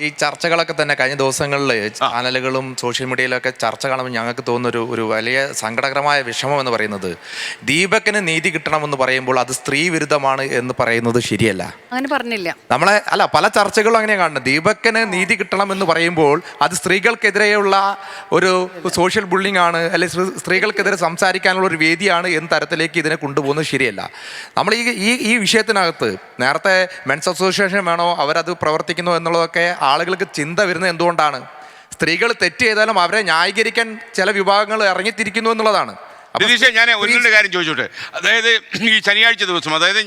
ഈ ചർച്ചകളൊക്കെ തന്നെ കഴിഞ്ഞ ദിവസങ്ങളിൽ ചാനലുകളും സോഷ്യൽ മീഡിയയിലൊക്കെ ചർച്ച കാണുമ്പോൾ ഞങ്ങൾക്ക് തോന്നുന്ന ഒരു ഒരു വലിയ സങ്കടകരമായ വിഷമം എന്ന് പറയുന്നത് ദീപക്കിന് നീതി കിട്ടണമെന്ന് പറയുമ്പോൾ അത് സ്ത്രീ വിരുദ്ധമാണ് എന്ന് പറയുന്നത് ശരിയല്ല. അങ്ങനെ പറഞ്ഞില്ല. നമ്മളെ അല്ല പല ചർച്ചകളും അങ്ങനെ കാണുന്നത് ദീപക്കിന് നീതി കിട്ടണം എന്ന് പറയുമ്പോൾ അത് സ്ത്രീകൾക്കെതിരെയുള്ള ഒരു സോഷ്യൽ ബുള്ളിംഗ് ആണ് അല്ലെങ്കിൽ സ്ത്രീ- സ്ത്രീകൾക്കെതിരെ സംസാരിക്കാനുള്ള ഒരു വേദിയാണ് എന്ന തരത്തിലേക്ക് ഇതിനെ കൊണ്ടുപോകുന്നത് ശരിയല്ല. നമ്മൾ ഈ ഈ ഈ വിഷയത്തിനകത്ത് നേരത്തെ മെൻസ് അസോസിയേഷൻ വേണോ അവരത് പ്രവർത്തിക്കുന്നു എന്നുള്ളതൊക്കെ ആളുകൾക്ക് ചിന്ത വരുന്നത് എന്തുകൊണ്ടാണ്? സ്ത്രീകൾ തെറ്റ് ചെയ്താലും അവരെ ന്യായീകരിക്കാൻ ചില വിഭാഗങ്ങൾ ഇറങ്ങിത്തിരിക്കുന്നു എന്നുള്ളതാണ്. അപ്പൊ ഞാൻ ഒരു രണ്ട് കാര്യം ചോദിച്ചോട്ടെ? അതായത് ഈ ശനിയാഴ്ച ദിവസം അതായത്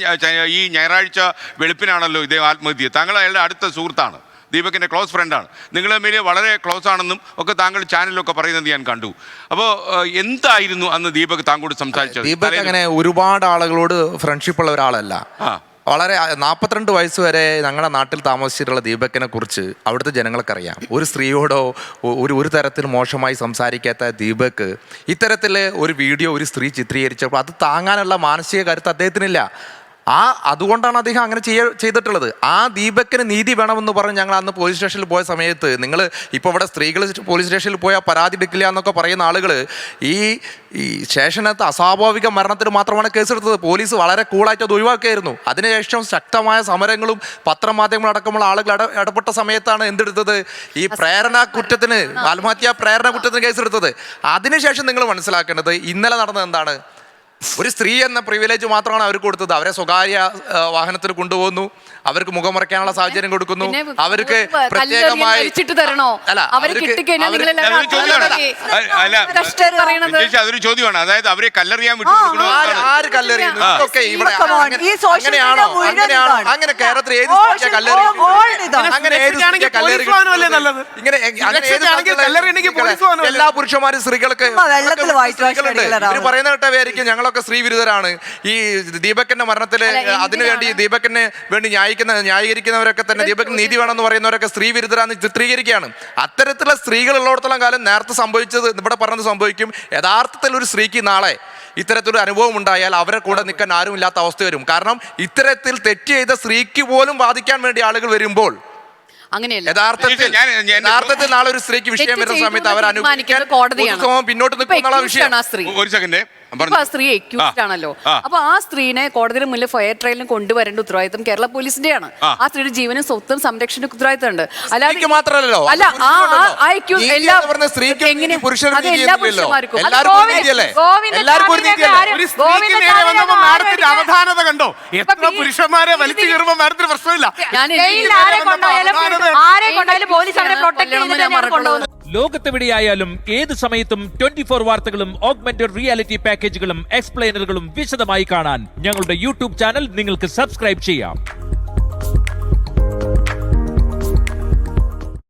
ഈ ഞായറാഴ്ച വെളുപ്പിനാണല്ലോ ഇതേ ആത്മഹത്യ. താങ്കൾ അയാളുടെ അടുത്ത സുഹൃത്താണ്. ദീപകിന്റെ ക്ലോസ് ഫ്രണ്ടാണ്. നിങ്ങൾ തമ്മിൽ വളരെ ക്ലോസ് ആണെന്നും ഒക്കെ താങ്കൾ ചാനലിലൊക്കെ പറയുന്നത് ഞാൻ കണ്ടു. അപ്പോൾ എന്തായിരുന്നു അന്ന് ദീപക് താങ്കളോട് സംസാരിച്ചത്? ദീപക് അങ്ങനെ ഒരുപാട് ആളുകളോട് ഫ്രണ്ട്ഷിപ്പ് ഉള്ള ഒരാളല്ല. ആ. വളരെ നാൽപ്പത്തിരണ്ട് വയസ്സ് വരെ ഞങ്ങളുടെ നാട്ടിൽ താമസിച്ചിട്ടുള്ള ദീപക്കിനെ കുറിച്ച് അവിടുത്തെ ജനങ്ങൾക്കറിയാം ഒരു സ്ത്രീയോടോ ഒരു ഒരു തരത്തിൽ മോശമായി സംസാരിക്കാത്ത ദീപക്ക് ഇത്തരത്തിൽ ഒരു വീഡിയോ ഒരു സ്ത്രീ ചിത്രീകരിച്ചപ്പോൾ അത് താങ്ങാനുള്ള മാനസിക കരുത്ത് അദ്ദേഹത്തിനില്ല. ആ അതുകൊണ്ടാണ് അദ്ദേഹം അങ്ങനെ ചെയ്യ ചെയ്തിട്ടുള്ളത്. ആ ദീപക്കിന് നീതി വേണമെന്ന് പറഞ്ഞ് ഞങ്ങൾ അന്ന് പോലീസ് സ്റ്റേഷനിൽ പോയ സമയത്ത് നിങ്ങൾ ഇപ്പോൾ ഇവിടെ സ്ത്രീകൾ പോലീസ് സ്റ്റേഷനിൽ പോയാൽ പരാതി എടുക്കില്ല എന്നൊക്കെ പറയുന്ന ആളുകൾ ഈ ഈ സ്റ്റേഷനകത്ത് അസ്വാഭാവിക മരണത്തിന് മാത്രമാണ് കേസെടുത്തത് പോലീസ് വളരെ കൂളായിട്ട് അത് ഒഴിവാക്കിയായിരുന്നു. അതിനുശേഷം ശക്തമായ സമരങ്ങളും പത്രമാധ്യമങ്ങളും അടക്കമുള്ള ആളുകൾ ഇട ഇടപെട്ട സമയത്താണ് എന്തെടുത്തത്? ഈ പ്രേരണ കുറ്റത്തിന് ആത്മഹത്യാ പ്രേരണ കുറ്റത്തിന് കേസെടുത്തത് അതിനുശേഷം നിങ്ങൾ മനസ്സിലാക്കേണ്ടത് ഇന്നലെ നടന്നത് എന്താണ്? ഒരു സ്ത്രീ എന്ന പ്രിവിലേജ് മാത്രമാണ് അവർക്ക് കൊടുത്തത്. അവരെ സ്വകാര്യ വാഹനത്തിൽ കൊണ്ടുപോകുന്നു. അവർക്ക് മുഖം മുഖമറയ്ക്കാനുള്ള സാഹചര്യം കൊടുക്കുന്നു. അവർക്ക് പ്രത്യേകമായി? അല്ല അതൊരു ചോദ്യമാണ്. അതായത് അവരെ കല്ലെറിയാൻ വിട്ടു ആര് കല്ലെറിയുന്നു. ഇവിടെ അങ്ങനെ- അങ്ങനെയാണോ? അങ്ങനെയാണോ? അങ്ങനെ കേരളത്തിൽ ഏത്? ഇങ്ങനെ? എല്ലാ പുരുഷന്മാരും സ്ത്രീകൾക്ക് സ്ത്രീകളുണ്ട്. പറയുന്ന കേട്ടവയായിരിക്കും ഞങ്ങളൊക്കെ സ്ത്രീ വിരുദ്ധരാണ് ഈ ദീപകന്റെ മരണത്തിൽ അതിനുവേണ്ടി ദീപകന് വേണ്ടി ന്യായിക്കുന്ന ന്യായീകരിക്കുന്നവരൊക്കെ തന്നെ ദീപക് നീതി വേണമെന്ന് പറയുന്നവരൊക്കെ സ്ത്രീ വിരുദ്ധരാന്ന് ചിത്രീകരിക്കുകയാണ്. അത്തരത്തിലുള്ള സ്ത്രീകളുള്ളിടത്തോളം കാലം നേരത്തെ സംഭവിച്ചത് ഇവിടെ പറഞ്ഞത് സംഭവിക്കും. യഥാർത്ഥത്തിൽ ഒരു സ്ത്രീക്ക് നാളെ ഇത്തരത്തിലൊരു അനുഭവം ഉണ്ടായാൽ അവരെ കൂടെ നിൽക്കാൻ ആരുമില്ലാത്ത അവസ്ഥ വരും. കാരണം ഇത്തരത്തിൽ തെറ്റ് ചെയ്ത സ്ത്രീക്ക് പോലും ബാധിക്കാൻ വേണ്ടി ആളുകൾ വരുമ്പോൾ അങ്ങനെയല്ല. യഥാർത്ഥത്തിൽ ഞാൻ- ഞാൻ- ഞാൻ- യഥാർത്ഥത്തിൽ നാളെ ഒരു സ്ത്രീക്ക് വിഷയം വരുന്ന സമയത്ത് അവർ കോടതിയാണ്. പിന്നോട്ട് ആ സ്ത്രീ. ഒരു സെക്കൻഡ് ആ സ്ത്രീ അക്യൂസ്ഡ് ആണല്ലോ. അപ്പൊ ആ സ്ത്രീനെ കോടതിയുടെ മുന്നിൽ ഫയർ ട്രയലിന് കൊണ്ടുവരേണ്ട ഉത്തരവാദിത്തം കേരള പോലീസിന്റെയാണ്. ആ. ആ സ്ത്രീയുടെ ജീവനും സ്വത്തും സംരക്ഷണ ഉത്തരവാദിത്തം ഉണ്ട് അല്ലാതെ അല്ല ആ എല്ലാ സ്ത്രീക്കും. പുരുഷന്മാർക്കും. കണ്ടോ? എത്ര പുരുഷന്മാരെ വലിച്ചു കയറുമ്പോ മാഡത്തിന് പ്രശ്നമില്ല. ലോകത്തെവിടെയായാലും ഏത് സമയത്തും ട്വന്റി ഫോർ വാർത്തകളും ഓഗ്മെന്റഡ് റിയാലിറ്റി പാക്കേജുകളും എക്സ്പ്ലെയിനറുകളും വിശദമായി കാണാൻ ഞങ്ങളുടെ യൂട്യൂബ് ചാനൽ നിങ്ങൾക്ക് സബ്സ്ക്രൈബ് ചെയ്യാം.